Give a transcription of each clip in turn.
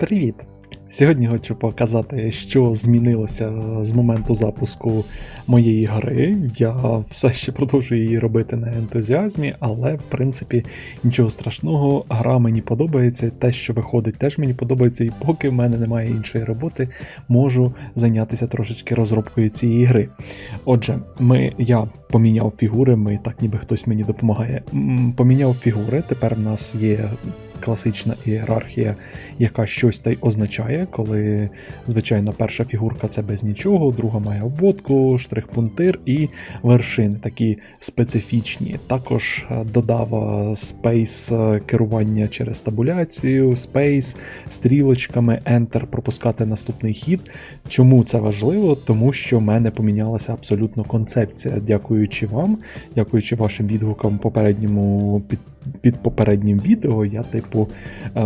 Привіт! Сьогодні хочу показати, що змінилося з моменту запуску моєї гри. Я все ще продовжую її робити на ентузіазмі, але в принципі нічого страшного. Гра мені подобається, те, що виходить, теж мені подобається, і поки в мене немає іншої роботи, можу зайнятися трошечки розробкою цієї гри. Отже, ми, я поміняв фігури, ми так ніби хтось мені допомагає. Поміняв фігури, тепер в нас є класична ієрархія, яка щось та й означає, коли звичайно перша фігурка це без нічого, друга має обводку, штрих-пунктир і вершини такі специфічні. Також е, додав спейс керування через табуляцію, спейс, стрілочками, Enter пропускати наступний хід. Чому це важливо? Тому що в мене помінялася абсолютно концепція. Дякуючи вам, дякуючи вашим відгукам попередньому під. Під попереднім відео я, типу,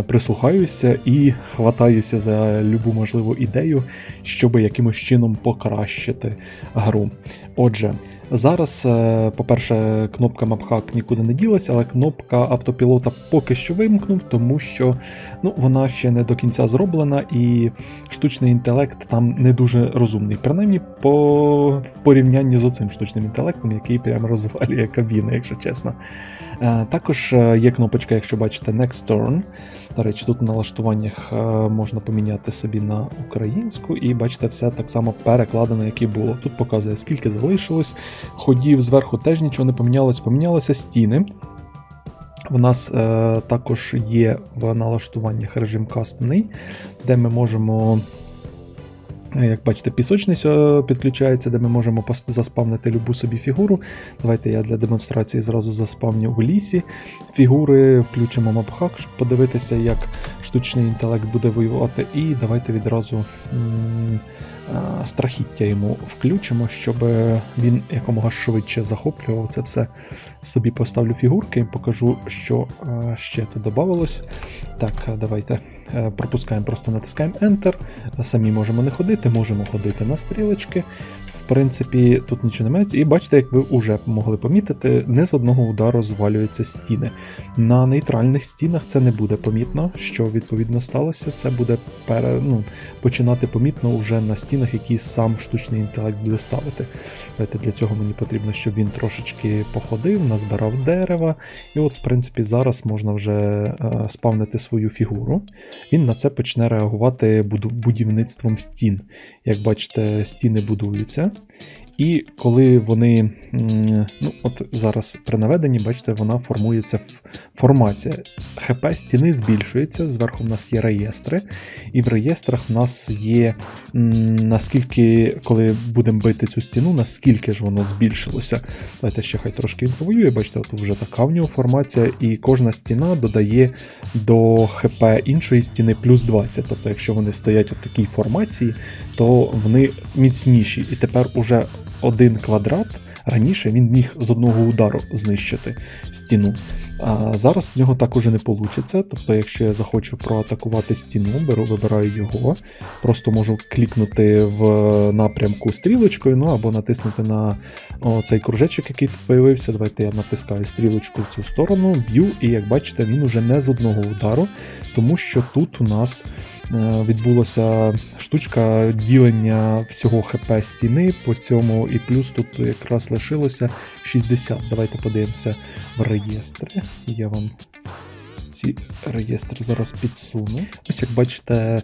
прислухаюся і хватаюся за любу можливу ідею, щоб якимось чином покращити гру. Отже, зараз, е, по-перше, кнопка MapHack нікуди не ділася, але кнопка автопілота поки що вимкнув, тому що ну, вона ще не до кінця зроблена, і штучний інтелект там не дуже розумний. Принаймні, по в порівнянні з оцим штучним інтелектом, який прямо розвалює кабіни, якщо чесно. Е, Також е, є кнопочка, якщо бачите, Next Turn. До речі, тут в налаштуваннях можна поміняти собі на українську, і бачите, все так само перекладено, як і було. Тут показує, скільки залишилось. Ходів зверху теж нічого не помінялось, помінялися стіни. У нас е, також є в налаштуваннях режим кастомний, де ми можемо. е, Як бачите, пісочниця е, підключається, де ми можемо заспавнити любу собі фігуру. Давайте я для демонстрації зразу заспавню в лісі фігури, включимо мапхак, щоб подивитися, як штучний інтелект буде воювати. І давайте відразу страхіття йому включимо, щоб він якомога швидше захоплював це все. Собі поставлю фігурки, покажу, що е, ще тут додавалось. Так, е, давайте е, пропускаємо, просто натискаємо Enter. Самі можемо не ходити, можемо ходити на стрілочки. В принципі, тут нічого немає. І бачите, як ви вже могли помітити, не з одного удару звалюються стіни. На нейтральних стінах це не буде помітно, що відповідно сталося. Це буде пере, ну, починати помітно вже на стінах, які сам штучний інтелект буде ставити. Давайте для цього мені потрібно, щоб він трошечки походив, назбирав дерева. І от, в принципі, зараз можна вже е, спавнити свою фігуру. Він на це почне реагувати будівництвом стін. Як бачите, стіни будуються. І коли вони, ну от зараз при наведенні, бачите, вона формується в формація. ХП стіни збільшується, зверху в нас є реєстри, і в реєстрах в нас є наскільки, коли будемо бити цю стіну, наскільки ж воно збільшилося. Давайте ще хай трошки він бачите, тут вже така в нього формація, і кожна стіна додає до ХП іншої стіни плюс 20. Тобто, якщо вони стоять у такій формації, то вони міцніші. І тепер уже один квадрат раніше він міг з одного удару знищити стіну. А зараз в нього так уже не вийде. Тобто, якщо я захочу проатакувати стіну, беру, вибираю його, просто можу клікнути в напрямку стрілочкою, ну або натиснути на цей кружечок, який тут появився. Давайте я натискаю стрілочку в цю сторону, б'ю, і як бачите, він уже не з одного удару, тому що тут у нас е, відбулося штучка ділення всього ХП стіни по цьому, і плюс тут якраз лишилося 60. Давайте подивимося в реєстри. Я вам ці реєстри зараз підсуну. Ось як бачите,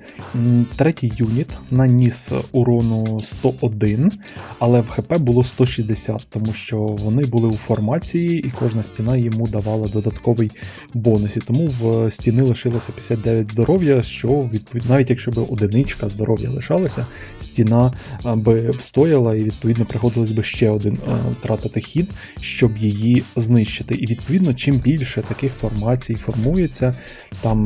третій юніт наніс урону 101, але в ХП було 160, тому що вони були у формації, і кожна стіна йому давала додатковий бонус. І тому в стіни лишилося 59 здоров'я, що відповідь, навіть якщо б одиничка здоров'я лишалася, стіна би встояла, і відповідно приходилось би ще один а, тратити хід, щоб її знищити. І відповідно, чим більше таких формацій формується, там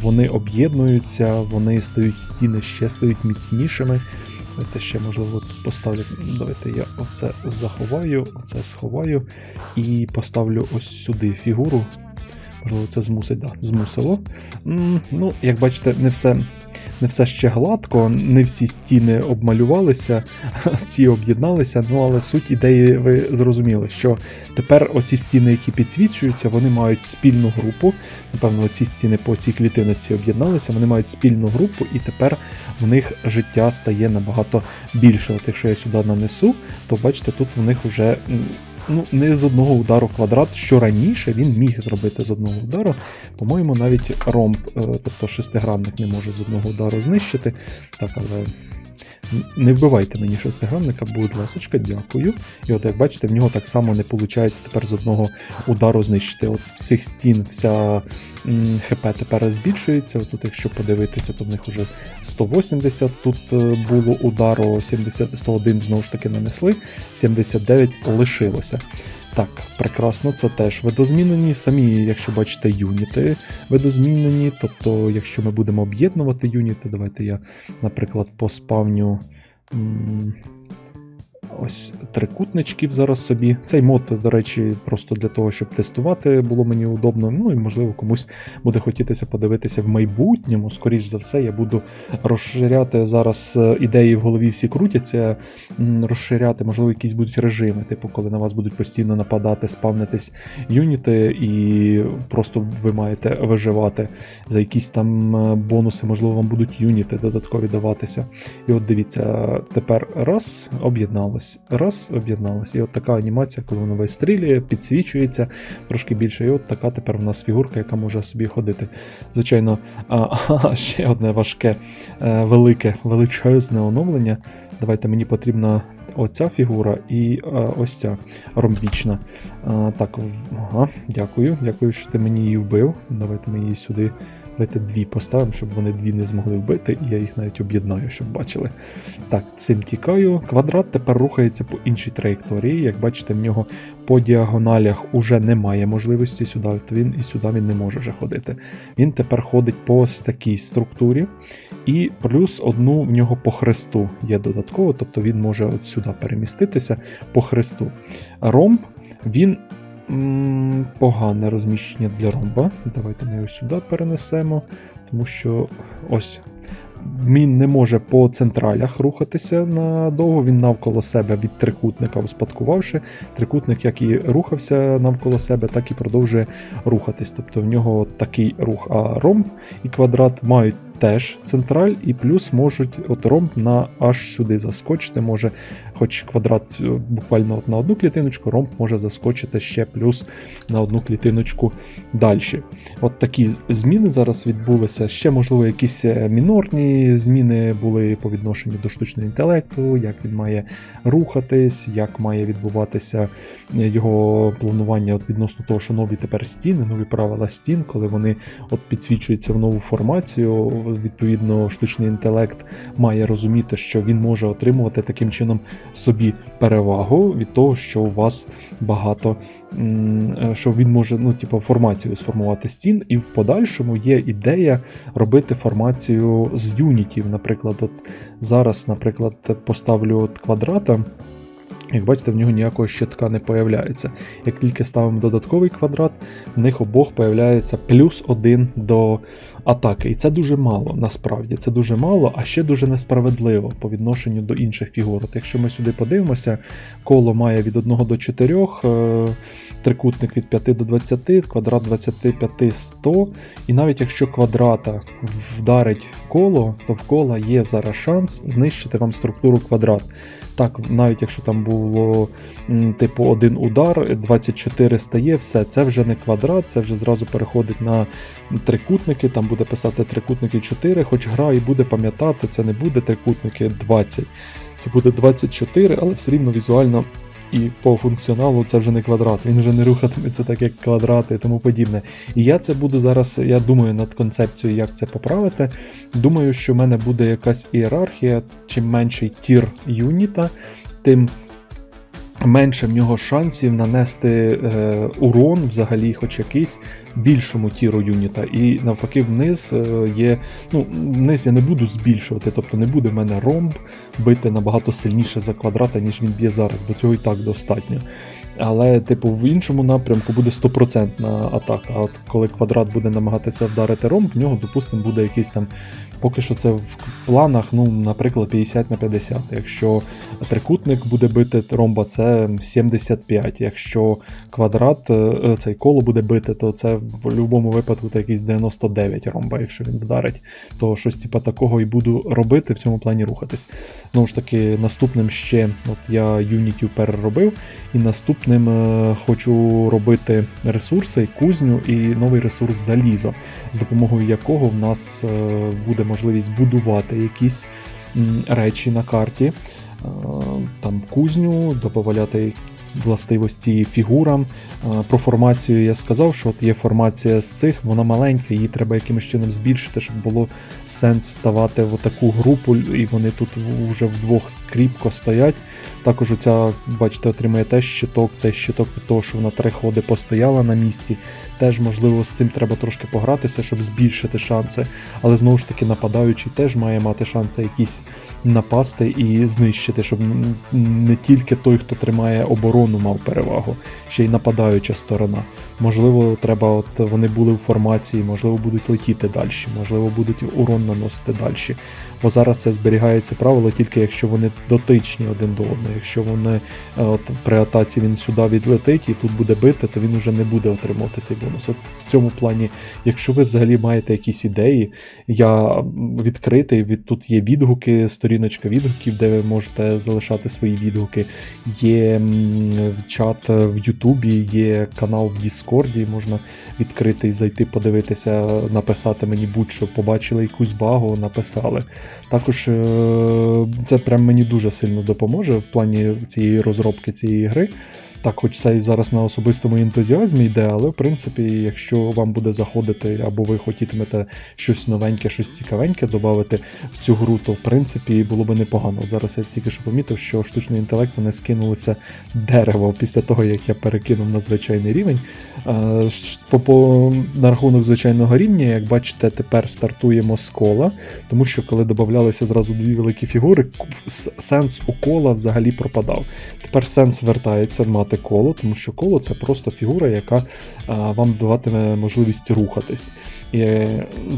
вони об'єднуються, вони стають стіни ще стають міцнішими. Давайте ще, можливо, тут поставлю. Давайте я оце заховаю, оце сховаю і поставлю ось сюди фігуру. Можливо, це змусить, да, змусило. Ну, як бачите, не все не все ще гладко, не всі стіни обмалювалися, ці об'єдналися. Ну але суть ідеї ви зрозуміли, що тепер оці стіни, які підсвічуються, вони мають спільну групу. Напевно, ці стіни по цій клітиноці об'єдналися, вони мають спільну групу, і тепер в них життя стає набагато більше. От якщо я сюди нанесу, то бачите, тут в них вже ну, не з одного удару квадрат, що раніше він міг зробити з одного удару. По-моєму, навіть ромб, е, тобто шестигранник не може з одного удару знищити. Так, але. Не вбивайте мені шестигранника, будь ласочка, дякую. І от як бачите, в нього так само не виходить тепер з одного удару знищити. От в цих стін вся ХП тепер збільшується. Тут, якщо подивитися, то в них вже 180 тут е, було удару, 70, 101 знову ж таки нанесли, 79 лишилося. Так, прекрасно, це теж видозмінені. Самі, якщо бачите, юніти видозмінені. Тобто, якщо ми будемо об'єднувати юніти, давайте я, наприклад, поспавню. Ось трикутничків зараз собі. Цей мод, до речі, просто для того, щоб тестувати, було мені удобно. Ну і можливо комусь буде хотітися подивитися в майбутньому. Скоріш за все, я буду розширяти зараз е, ідеї в голові всі крутяться, розширяти, можливо, якісь будуть режими, типу, коли на вас будуть постійно нападати, спавнитись юніти, і просто ви маєте виживати за якісь там е, бонуси, можливо, вам будуть юніти додаткові даватися. І от дивіться, тепер раз об'єдналось, раз об'єдналось. І от така анімація, коли воно вистрілює, підсвічується трошки більше. І от така тепер в нас фігурка, яка може собі ходити. Звичайно, а, а, ще одне важке, е, велике, величезне оновлення. Давайте мені потрібна оця фігура і е, ось ця ромбічна. Е, так, ага, дякую. Дякую, що ти мені її вбив. Давайте ми її сюди. Давайте дві поставимо, щоб вони дві не змогли вбити, і я їх навіть об'єднаю, щоб бачили. Так, цим тікаю. Квадрат тепер рухається по іншій траєкторії. Як бачите, в нього по діагоналях уже немає можливості сюди. Він і сюди він не може вже ходити. Він тепер ходить по такій структурі, і плюс одну в нього по хресту є додатково, тобто він може от сюди переміститися по хресту. Ромб він. Погане розміщення для ромба. Давайте ми його сюди перенесемо, тому що ось він не може по централях рухатися надовго. Він навколо себе від трикутника успадкувавши. Трикутник, як і рухався навколо себе, так і продовжує рухатись. Тобто в нього такий рух. А ромб і квадрат мають теж централь, і плюс можуть от ромб на аж сюди заскочити. Може, хоч квадрат е, буквально от на одну клітиночку, ромб може заскочити ще плюс на одну клітиночку далі. От такі зміни зараз відбулися. Ще, можливо, якісь е, мінорні зміни були по відношенню до штучного інтелекту, як він має рухатись, як має відбуватися е, його планування от відносно того, що нові тепер стіни, нові правила стін, коли вони от підсвічуються в нову формацію. Відповідно, штучний інтелект має розуміти, що він може отримувати таким чином собі перевагу від того, що у вас багато, е, що він може ну, типу, формацію сформувати стін, і в подальшому є ідея робити формацію з юнітів. Наприклад, от зараз, наприклад, поставлю от квадрата. Як бачите, в нього ніякого щитка не появляється. Як тільки ставимо додатковий квадрат, в них обох появляється плюс один до атаки. І це дуже мало, насправді. Це дуже мало, а ще дуже несправедливо по відношенню до інших фігур. От якщо ми сюди подивимося, коло має від 1 до 4, е, трикутник від 5 до 20, квадрат 25 100. І навіть якщо квадрата вдарить коло, то в кола є зараз шанс знищити вам структуру квадрат. Так, навіть якщо там було типу один удар, 24 стає, все, це вже не квадрат, це вже зразу переходить на трикутники, там буде писати трикутники 4, хоч гра і буде пам'ятати, це не буде трикутники 20. Це буде 24, але все рівно візуально і по функціоналу це вже не квадрат, він вже не рухатиметься так, як квадрати і тому подібне. І я це буду зараз, я думаю над концепцією, як це поправити. Думаю, що в мене буде якась ієрархія, чим менший тір юніта, тим менше в нього шансів нанести е, урон, взагалі, хоч якийсь більшому тіру юніта. І навпаки, вниз е, є. Ну, вниз я не буду збільшувати, тобто не буде в мене ромб бити набагато сильніше за квадрата, ніж він б'є зараз, бо цього і так достатньо. Але, типу, в іншому напрямку буде 100% атака. А от коли квадрат буде намагатися вдарити ромб, в нього, допустимо, буде якийсь там поки що це в планах, ну, наприклад, 50 на 50. Якщо трикутник буде бити ромба, це 75. Якщо квадрат е, цей коло буде бити, то це в будь-якому випадку це якийсь 99 ромба, якщо він вдарить. То щось типу такого і буду робити в цьому плані рухатись. Знову ж таки, наступним ще, от я Unity переробив, і наступним е, хочу робити ресурси, кузню і новий ресурс залізо, з допомогою якого в нас е, буде можливість будувати якісь речі на карті, е, там кузню, додавати властивості фігурам. Про формацію я сказав, що от є формація з цих, вона маленька, її треба якимось чином збільшити, щоб було сенс ставати в таку групу, і вони тут вже вдвох кріпко стоять. Також оця, бачите, отримує теж щиток, цей щиток від того, що вона три ходи постояла на місці. Теж, можливо, з цим треба трошки погратися, щоб збільшити шанси. Але знову ж таки, нападаючий теж має мати шанси якісь напасти і знищити, щоб не тільки той, хто тримає оборону, мав перевагу, ще й нападаюча сторона. Можливо, треба, от вони були в формації, можливо, будуть летіти далі, можливо, будуть урон наносити далі. Бо зараз це зберігається правило тільки якщо вони дотичні один до одного. Якщо вони е, от при атаці він сюди відлетить і тут буде бити, то він уже не буде отримувати цей бонус. От в цьому плані, якщо ви взагалі маєте якісь ідеї, я відкритий. Від тут є відгуки, сторіночка відгуків, де ви можете залишати свої відгуки. Є чат в Ютубі, є канал в Діскорді, можна відкрити і зайти, подивитися, написати мені будь-що, побачили якусь багу, написали. Також е, це прям мені дуже сильно допоможе в плані цієї розробки цієї гри. Так, хоч це і зараз на особистому ентузіазмі йде, але в принципі, якщо вам буде заходити, або ви хотітимете щось новеньке, щось цікавеньке додати в цю гру, то в принципі було би непогано. От зараз я тільки що помітив, що штучний інтелект вони скинулися дерево після того, як я перекинув на звичайний рівень. Е, на рахунок звичайного рівня, як бачите, тепер стартуємо з кола, тому що коли додавалися зразу дві великі фігури, сенс у кола взагалі пропадав. Тепер сенс вертається мати коло, тому що коло це просто фігура, яка вам даватиме можливість рухатись. І,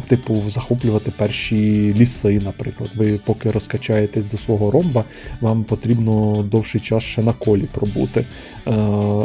типу, захоплювати перші ліси, наприклад. Ви поки розкачаєтесь до свого ромба, вам потрібно довший час ще на колі пробути.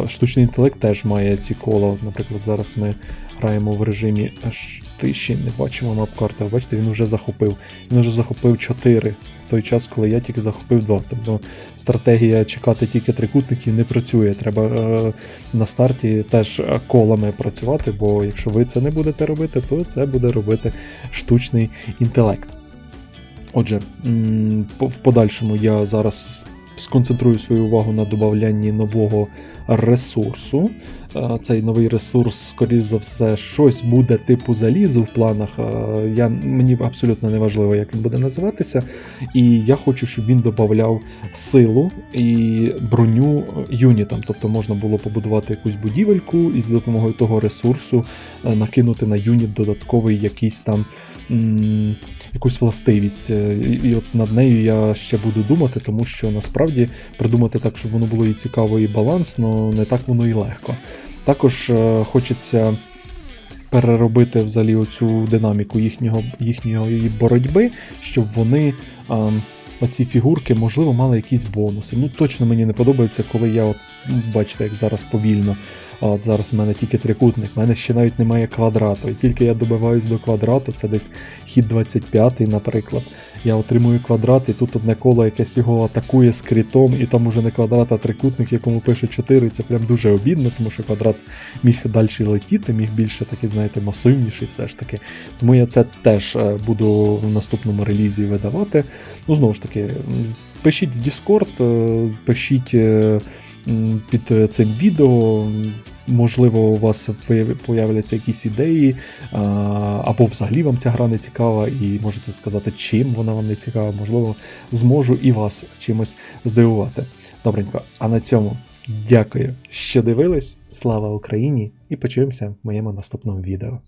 Штучний інтелект теж має ці кола. Наприклад, зараз ми граємо в режимі аж тиші, не бачимо мап-карти. Бачите, він вже захопив. Він вже захопив 4 в той час, коли я тільки захопив 2. Тобто стратегія чекати тільки трикутників не працює. Треба е, на старті теж колами працювати, бо якщо ви це не будете робити, то це буде робити штучний інтелект. Отже, в подальшому я зараз сконцентрую свою увагу на додаванні нового ресурсу. Цей новий ресурс, скоріш за все, щось буде типу залізу в планах. Я, мені абсолютно не важливо, як він буде називатися. І я хочу, щоб він додавав силу і броню юнітам. Тобто можна було побудувати якусь будівельку і з допомогою того ресурсу е, накинути на юніт додатковий якийсь там. Якусь властивість, Е, і от над нею я ще буду думати, тому що насправді придумати так, щоб воно було і цікаво, і балансно, не так воно і легко. Також е, хочеться переробити взагалі оцю динаміку їхнього, їхньої боротьби, щоб вони. А, Оці фігурки, можливо, мали якісь бонуси. Ну, точно мені не подобається, коли я, от, ну, бачите, як зараз повільно. От зараз в мене тільки трикутник, в мене ще навіть немає квадрату. І тільки я добиваюсь до квадрату, це десь хід 25, наприклад. Я отримую квадрат, і тут одне коло якесь його атакує з крітом, і там уже не квадрат, а трикутник, якому пише 4. Це прям дуже обідно, тому що квадрат міг далі летіти, міг більше такий, знаєте, масивніший все ж таки. Тому я це теж е, буду в наступному релізі видавати. Ну, знову ж таки, пишіть в Discord, е, пишіть е, під цим відео. Можливо, у вас появляться якісь ідеї, або взагалі вам ця гра не цікава, і можете сказати, чим вона вам не цікава. Можливо, зможу і вас чимось здивувати. Добренько, а на цьому дякую, що дивились. Слава Україні! І почуємося в моєму наступному відео.